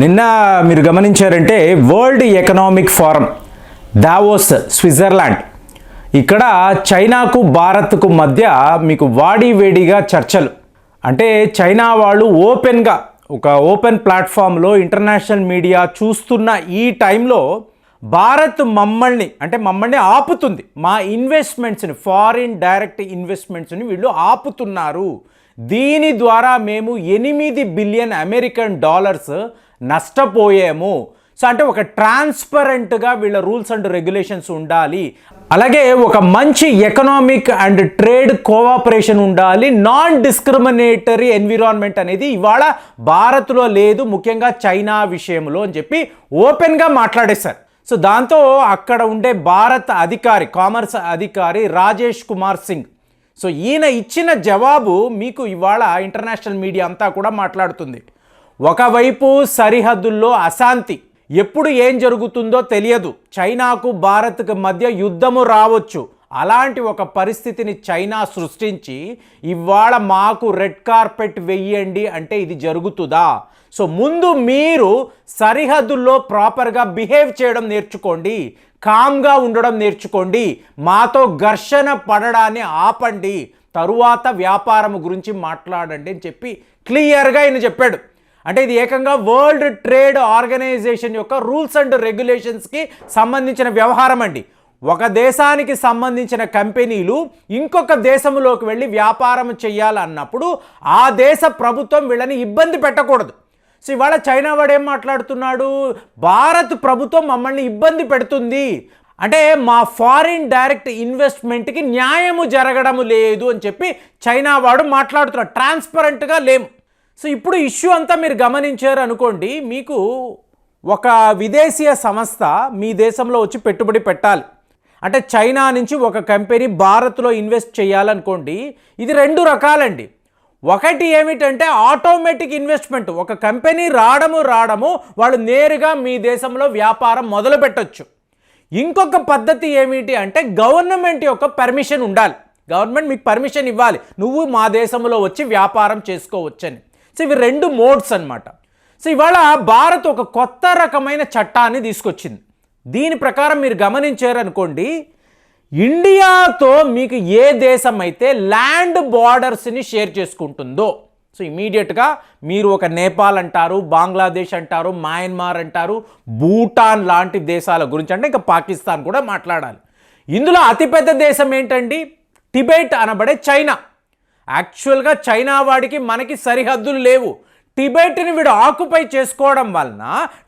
నిన్న మీరు గమనించారంటే world economic forum Davos Switzerland ఇక్కడ చైనాకు భారత్కు మధ్య మీకు వాడివేడిగా చర్చలు. అంటే చైనా వాళ్ళు ఓపెన్గా ఒక ఓపెన్ ప్లాట్ఫామ్లో ఇంటర్నేషనల్ మీడియా చూస్తున్న ఈ టైంలో భారత్ మమ్మల్ని అంటే మమ్మల్ని ఆపుతుంది. మా ఇన్వెస్ట్మెంట్స్ని ఫారిన్ డైరెక్ట్ ఇన్వెస్ట్మెంట్స్ని వీళ్ళు ఆపుతున్నారు. దీని ద్వారా మేము ఎనిమిది బిలియన్ అమెరికన్ డాలర్స్ నష్టపోయాము. సో అంటే ఒక ట్రాన్స్పరెంట్గా వీళ్ళ రూల్స్ అండ్ రెగ్యులేషన్స్ ఉండాలి. అలాగే ఒక మంచి ఎకనామిక్ అండ్ ట్రేడ్ కోఆపరేషన్ ఉండాలి. నాన్ డిస్క్రిమినేటరీ ఎన్విరాన్మెంట్ అనేది ఇవాళ భారత్లో లేదు ముఖ్యంగా చైనా విషయంలో అని చెప్పి ఓపెన్గా మాట్లాడేశారు సో దాంతో అక్కడ ఉండే భారత అధికారి కామర్స్ అధికారి రాజేష్ కుమార్ సింగ్. సో ఈయన ఇచ్చిన జవాబు మీకు ఇవాళ ఇంటర్నేషనల్ మీడియా అంతా కూడా మాట్లాడుతుంది. ఒకవైపు సరిహద్దుల్లో అశాంతి. ఎప్పుడు ఏం జరుగుతుందో తెలియదు. చైనాకు భారత్కు మధ్య యుద్ధము రావచ్చు. అలాంటి ఒక పరిస్థితిని చైనా సృష్టించి ఇవాళ మాకు రెడ్ కార్పెట్ వెయ్యండి అంటే ఇది జరుగుతుందా? సో ముందు మీరు సరిహద్దుల్లో ప్రాపర్గా బిహేవ్ చేయడం నేర్చుకోండి. కామ్గా ఉండడం నేర్చుకోండి. మాతో ఘర్షణ పడడాన్ని ఆపండి. తరువాత వ్యాపారం గురించి మాట్లాడండి అని చెప్పి క్లియర్గా ఈయన చెప్పాడు. అంటే ఇది ఏకంగా వరల్డ్ ట్రేడ్ ఆర్గనైజేషన్ యొక్క రూల్స్ అండ్ రెగ్యులేషన్స్కి సంబంధించిన వ్యవహారం అండి. ఒక దేశానికి సంబంధించిన కంపెనీలు ఇంకొక దేశంలోకి వెళ్ళి వ్యాపారం చేయాలన్నప్పుడు ఆ దేశ ప్రభుత్వం వీళ్ళని ఇబ్బంది పెట్టకూడదు. సో ఇవాళ చైనా వాడు ఏం మాట్లాడుతున్నాడు? భారత్ ప్రభుత్వం మమ్మల్ని ఇబ్బంది పెడుతుంది. అంటే మా ఫారిన్ డైరెక్ట్ ఇన్వెస్ట్మెంట్కి న్యాయము జరగడము లేదు అని చెప్పి చైనా వాడు మాట్లాడుతున్నాడు. ట్రాన్స్పరెంట్గా లేము. సో ఇప్పుడు ఇష్యూ అంతా మీరు గమనించారు అనుకోండి మీకు ఒక విదేశీయ సంస్థ మీ దేశంలో వచ్చి పెట్టుబడి పెట్టాలి. అంటే చైనా నుంచి ఒక కంపెనీ భారత్లో ఇన్వెస్ట్ చేయాలనుకోండి ఇది రెండు రకాలండి. ఒకటి ఏమిటంటే ఆటోమేటిక్ ఇన్వెస్ట్మెంట్ ఒక కంపెనీ రావడము రావడము వాళ్ళు నేరుగా మీ దేశంలో వ్యాపారం మొదలు పెట్టొచ్చు. ఇంకొక పద్ధతి ఏమిటి అంటే గవర్నమెంట్ యొక్క పర్మిషన్ ఉండాలి. గవర్నమెంట్ మీకు పర్మిషన్ ఇవ్వాలి. నువ్వు మా దేశంలో వచ్చి వ్యాపారం చేసుకోవచ్చని. సో ఇవి రెండు మోడ్స్ అన్నమాట. సో ఇవాళ భారత్ ఒక కొత్త రకమైన చట్టాన్ని తీసుకొచ్చింది. దీని ప్రకారం మీరు గమనించారనుకోండి ఇండియాతో మీకు ఏ దేశం అయితే ల్యాండ్ బార్డర్స్ని షేర్ చేసుకుంటుందో సో ఇమీడియట్గా మీరు ఒక నేపాల్ అంటారు బంగ్లాదేశ్ అంటారు మయన్మార్ అంటారు భూటాన్ లాంటి దేశాల గురించి అంటే ఇంకా పాకిస్తాన్ కూడా మాట్లాడాలి. ఇందులో అతిపెద్ద దేశం ఏంటండి? టిబెట్ అనబడే చైనా. యాక్చువల్గా చైనా వాడికి మనకి సరిహద్దులు లేవు. టిబెట్ని వీడు ఆక్యుపై చేసుకోవడం వలన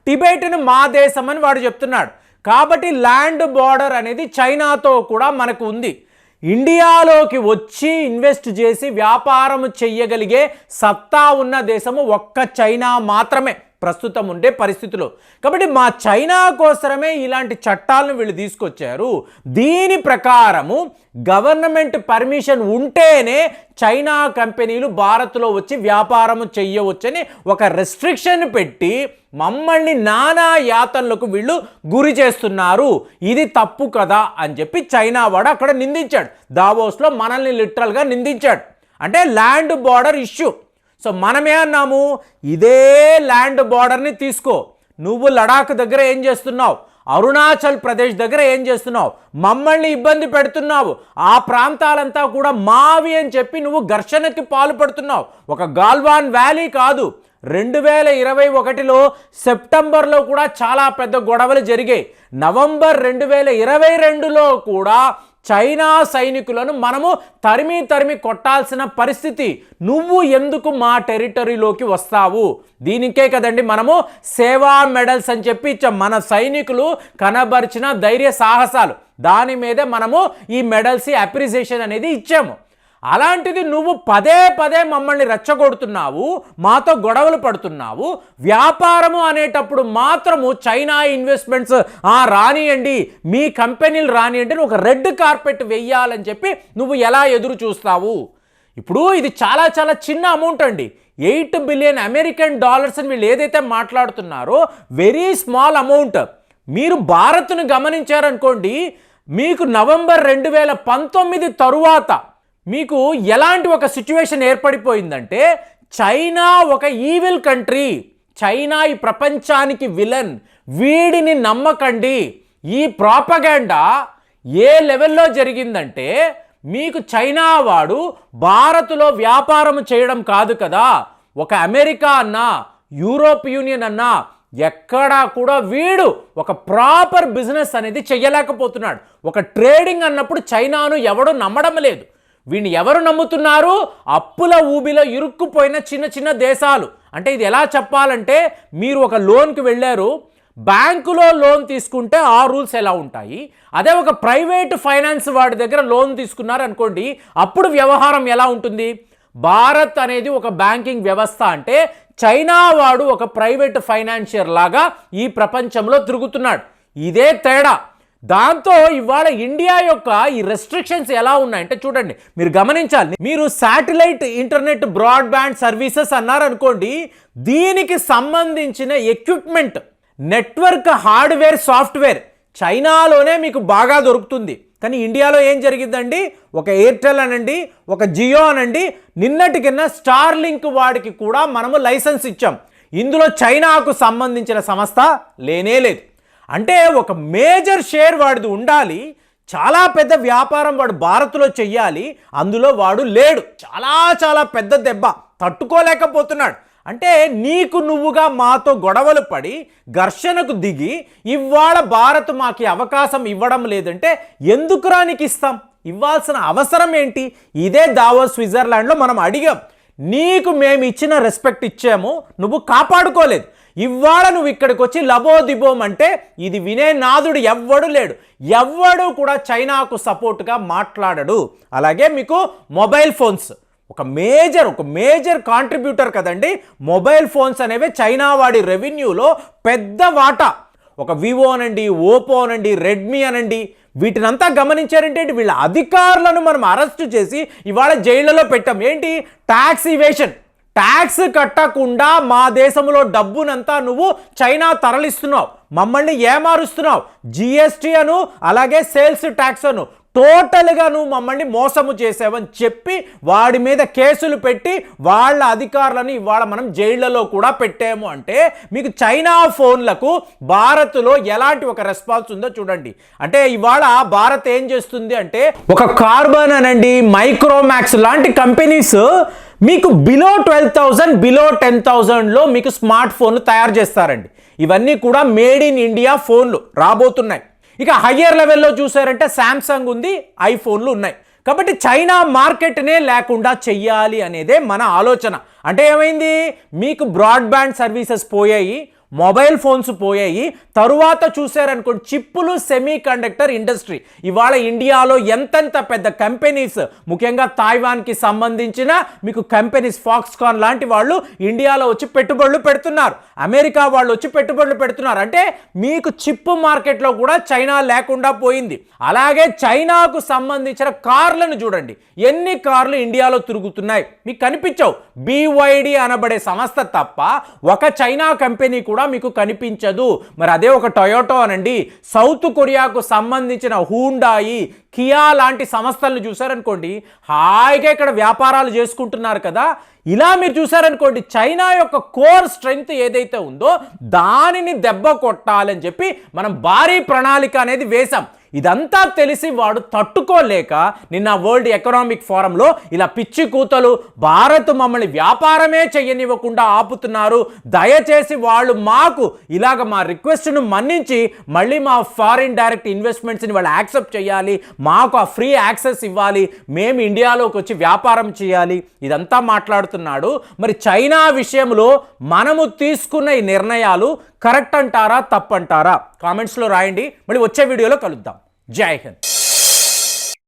టిబెట్ని మా దేశం అని వాడు చెప్తున్నాడు. కాబట్టి ల్యాండ్ బార్డర్ అనేది చైనాతో కూడా మనకు ఉంది. ఇండియాలోకి వచ్చి ఇన్వెస్ట్ చేసి వ్యాపారం చెయ్యగలిగే సత్తా ఉన్న దేశము ఒక్క చైనా మాత్రమే. ప్రస్తుతం ఉండే పరిస్థితులు. కాబట్టి మా చైనా కోసమే ఇలాంటి చట్టాలను వీళ్ళు తీసుకొచ్చారు. దీని ప్రకారము గవర్నమెంట్ పర్మిషన్ ఉంటేనే చైనా కంపెనీలు భారత్లో వచ్చి వ్యాపారం చెయ్యవచ్చని ఒక రెస్ట్రిక్షన్ పెట్టి మమ్మల్ని నానా యాతనలకు వీళ్ళు గురి చేస్తున్నారు. ఇది తప్పు కదా అని చెప్పి చైనా వాడు అక్కడ నిందించాడు. దావోస్లో మనల్ని లిటరల్గా నిందించాడు. అంటే ల్యాండ్ బార్డర్ ఇష్యూ సో మనమే అన్నాము ఇదే ల్యాండ్ బార్డర్ని తీసుకో. నువ్వు లడాక్ దగ్గర ఏం చేస్తున్నావు? అరుణాచల్ ప్రదేశ్ దగ్గర ఏం చేస్తున్నావు? మమ్మల్ని ఇబ్బంది పెడుతున్నావు. ఆ ప్రాంతాలంతా కూడా మావి అని చెప్పి నువ్వు ఘర్షణకి పాల్పడుతున్నావు. ఒక గాల్వాన్ వ్యాలీ కాదు. రెండు వేల ఇరవై ఒకటిలో సెప్టెంబర్లో కూడా చాలా పెద్ద గొడవలు జరిగాయి. నవంబర్ రెండు వేల ఇరవై రెండులో కూడా చైనా సైనికులను మనము తరిమి తరిమి కొట్టాల్సిన పరిస్థితి. నువ్వు ఎందుకు మా టెరిటరీలోకి వస్తావు? దీనికే కదండి మనము సేవా మెడల్స్ అని చెప్పి ఇచ్చాం మన సైనికులు కనబరిచిన ధైర్య సాహసాలు. దాని మీదే మనము ఈ మెడల్స్ అప్రిసియేషన్ అనేది ఇచ్చాము. అలాంటిది నువ్వు పదే పదే మమ్మల్ని రెచ్చగొడుతున్నావు మాతో గొడవలు పడుతున్నావు. వ్యాపారము అనేటప్పుడు మాత్రము చైనా ఇన్వెస్ట్మెంట్స్ ఆ రానియండి మీ కంపెనీలు రానియండి ఒక రెడ్ కార్పెట్ వెయ్యాలని చెప్పి నువ్వు ఎలా ఎదురు చూస్తావు? ఇప్పుడు ఇది చాలా చాలా చిన్న అమౌంట్ అండి. ఎయిట్ బిలియన్ అమెరికన్ డాలర్స్ అని వీళ్ళు ఏదైతే మాట్లాడుతున్నారో వెరీ స్మాల్ అమౌంట్. మీరు భారత్ను గమనించారనుకోండి మీకు నవంబర్ రెండు వేల పంతొమ్మిది తరువాత మీకు ఎలాంటి ఒక సిచ్యువేషన్ ఏర్పడిపోయిందంటే చైనా ఒక ఈవిల్ కంట్రీ చైనా ఈ ప్రపంచానికి విలన్ వీడిని నమ్మకండి. ఈ ప్రాపగాండా ఏ లెవెల్లో జరిగిందంటే మీకు చైనా వాడు భారత్లో వ్యాపారం చేయడం కాదు కదా. ఒక అమెరికా అన్నా యూరోప్ యూనియన్ అన్నా ఎక్కడా కూడా వీడు ఒక ప్రాపర్ బిజినెస్ అనేది చెయ్యలేకపోతున్నాడు. ఒక ట్రేడింగ్ అన్నప్పుడు చైనాను ఎవడు నమ్మడం లేదు. వీడిని ఎవరు నమ్ముతున్నారు? అప్పుల ఊబిలో ఇరుక్కుపోయిన చిన్న చిన్న దేశాలు. అంటే ఇది ఎలా చెప్పాలంటే మీరు ఒక లోన్కి వెళ్ళారు బ్యాంకులో లోన్ తీసుకుంటే ఆ రూల్స్ ఎలా ఉంటాయి? అదే ఒక ప్రైవేట్ ఫైనాన్స్ వాడి దగ్గర లోన్ తీసుకున్నారు అనుకోండి అప్పుడు వ్యవహారం ఎలా ఉంటుంది? భారత్ అనేది ఒక బ్యాంకింగ్ వ్యవస్థ అంటే చైనా వాడు ఒక ప్రైవేట్ ఫైనాన్షియర్ లాగా ఈ ప్రపంచంలో తిరుగుతున్నాడు. ఇదే తేడా. దాంతో ఇవాళ ఇండియా యొక్క ఈ రెస్ట్రిక్షన్స్ ఎలా ఉన్నాయంటే చూడండి మీరు గమనించాలి మీరు శాటిలైట్ ఇంటర్నెట్ బ్రాడ్బ్యాండ్ సర్వీసెస్ అన్నారనుకోండి దీనికి సంబంధించిన ఎక్విప్మెంట్ నెట్వర్క్ హార్డ్వేర్ సాఫ్ట్వేర్ చైనాలోనే మీకు బాగా దొరుకుతుంది. కానీ ఇండియాలో ఏం జరిగిందండి ఒక ఎయిర్టెల్ అనండి ఒక జియో అనండి నిన్నటికిన్న స్టార్ లింక్ వాడికి కూడా మనము లైసెన్స్ ఇచ్చాం. ఇందులో చైనాకు సంబంధించిన సంస్థ లేనే లేదు. అంటే ఒక మేజర్ షేర్ వాడిది ఉండాలి చాలా పెద్ద వ్యాపారం వాడు భారత్లో చెయ్యాలి అందులో వాడు లేడు. చాలా చాలా పెద్ద దెబ్బ. తట్టుకోలేకపోతున్నాడు. అంటే నీకు నువ్వుగా మాతో గొడవలు పడి ఘర్షణకు దిగి ఇవాళ భారత్ మాకు అవకాశం ఇవ్వడం లేదంటే ఎందుకు రానికి ఇస్తాం ఇవ్వాల్సిన అవసరం ఏంటి? ఇదే దావో స్విట్జర్లాండ్లో మనం అడిగాం. నీకు మేము ఇచ్చిన రెస్పెక్ట్ ఇచ్చాము నువ్వు కాపాడుకోలేదు. ఇవాళ నువ్వు ఇక్కడికి వచ్చి లబోదిబోం అంటే ఇది వినే నాదుడు ఎవ్వడు లేడు. ఎవ్వడు కూడా చైనాకు సపోర్ట్గా మాట్లాడడు. అలాగే మీకు మొబైల్ ఫోన్స్. ఒక మేజర్ ఒక మేజర్ కాంట్రిబ్యూటర్ కదండి మొబైల్ ఫోన్స్ అనేవి చైనా వాడి రెవెన్యూలో పెద్ద వాటా. ఒక వివో అనండి ఓపో అనండి రెడ్మీ అనండి వీటినంతా గమనించారంటే వీళ్ళ అధికారులను మనం అరెస్ట్ చేసి ఇవాళ జైళ్ళలో పెట్టాం. ఏంటి? ట్యాక్స్ ఇవేషన్ ట్యాక్స్ కట్టకుండా మా దేశంలో డబ్బునంతా నువ్వు చైనా తరలిస్తున్నావు. మమ్మల్ని ఏమారుస్తున్నావు? జిఎస్టీ అను అలాగే సేల్స్ ట్యాక్స్ అను. టోటల్గా నువ్వు మమ్మల్ని మోసము చేసావని చెప్పి వాడి మీద కేసులు పెట్టి వాళ్ళ అధికారులను ఇవాళ మనం జైళ్ళలో కూడా పెట్టాము అంటే మీకు చైనా ఫోన్లకు భారత్లో ఎలాంటి ఒక రెస్పాన్స్ ఉందో చూడండి. అంటే ఇవాళ భారత్ ఏం చేస్తుంది అంటే ఒక కార్బన్ అనండి మైక్రోమాక్స్ లాంటి కంపెనీస్ మీకు below twelve thousand below ten థౌజండ్లో మీకు స్మార్ట్ ఫోన్లు తయారు చేస్తారండి. ఇవన్నీ కూడా మేడ్ ఇన్ ఇండియా ఫోన్లు రాబోతున్నాయి. ఇక హయ్యర్ లెవెల్లో చూసారంటే శాంసంగ్ ఉంది ఐఫోన్లు ఉన్నాయి. కాబట్టి చైనా మార్కెట్నే లేకుండా చెయ్యాలి అనేదే మన ఆలోచన. అంటే ఏమైంది? మీకు బ్రాడ్బ్యాండ్ సర్వీసెస్ పోయాయి మొబైల్ ఫోన్స్ పోయాయి తరువాత చూశారనుకోండి చిప్పులు సెమీ కండక్టర్ ఇండస్ట్రీ ఇవాళ ఇండియాలో ఎంతెంత పెద్ద కంపెనీస్ ముఖ్యంగా తాయివాన్కి సంబంధించిన మీకు కంపెనీస్ ఫాక్స్కాన్ లాంటి వాళ్ళు ఇండియాలో వచ్చి పెట్టుబడులు పెడుతున్నారు. అమెరికా వాళ్ళు వచ్చి పెట్టుబడులు పెడుతున్నారు. అంటే మీకు చిప్పు మార్కెట్లో కూడా చైనా లేకుండా పోయింది. అలాగే చైనాకు సంబంధించిన కార్లను చూడండి. ఎన్ని కార్లు ఇండియాలో తిరుగుతున్నాయి? మీకు కనిపించవు. బీవైడి అనబడే సంస్థ తప్ప ఒక చైనా కంపెనీ కూడా మీకు కనిపించదు. మరి అదే ఒక టొయోటో అనండి. సౌత్ కొరియాకు సంబంధించిన హూండాయి కియా లాంటి సంస్థలను చూశారనుకోండి హాయిగా ఇక్కడ వ్యాపారాలు చేసుకుంటున్నారు కదా. ఇలా మీరు చూసారనుకోండి చైనా యొక్క కోర్ స్ట్రెంగ్త్ ఏదైతే ఉందో దానిని దెబ్బ కొట్టాలని చెప్పి మనం భారీ ప్రణాళిక అనేది వేశాం. ఇదంతా తెలిసి వాడు తట్టుకోలేక నిన్న వరల్డ్ ఎకనామిక్ ఫోరంలో ఇలా పిచ్చి కూతలు భారత్ మమ్మల్ని వ్యాపారమే చెయ్యనివ్వకుండా ఆపుతున్నారు. దయచేసి వాళ్ళు మాకు ఇలాగ మా రిక్వెస్ట్ను మన్నించి మళ్ళీ మా ఫారిన్ డైరెక్ట్ ఇన్వెస్ట్మెంట్స్ని వాళ్ళు యాక్సెప్ట్ చేయాలి. మాకు ఆ ఫ్రీ యాక్సెస్ ఇవ్వాలి. మేము ఇండియాలోకి వచ్చి వ్యాపారం చేయాలి. ఇదంతా మాట్లాడుతున్నాడు. మరి చైనా విషయంలో మనము తీసుకున్న ఈ నిర్ణయాలు కరెక్ట్ అంటారా తప్పంటారా? కామెంట్స్లో రాయండి. మళ్ళీ వచ్చే వీడియోలో కలుద్దాం. Jai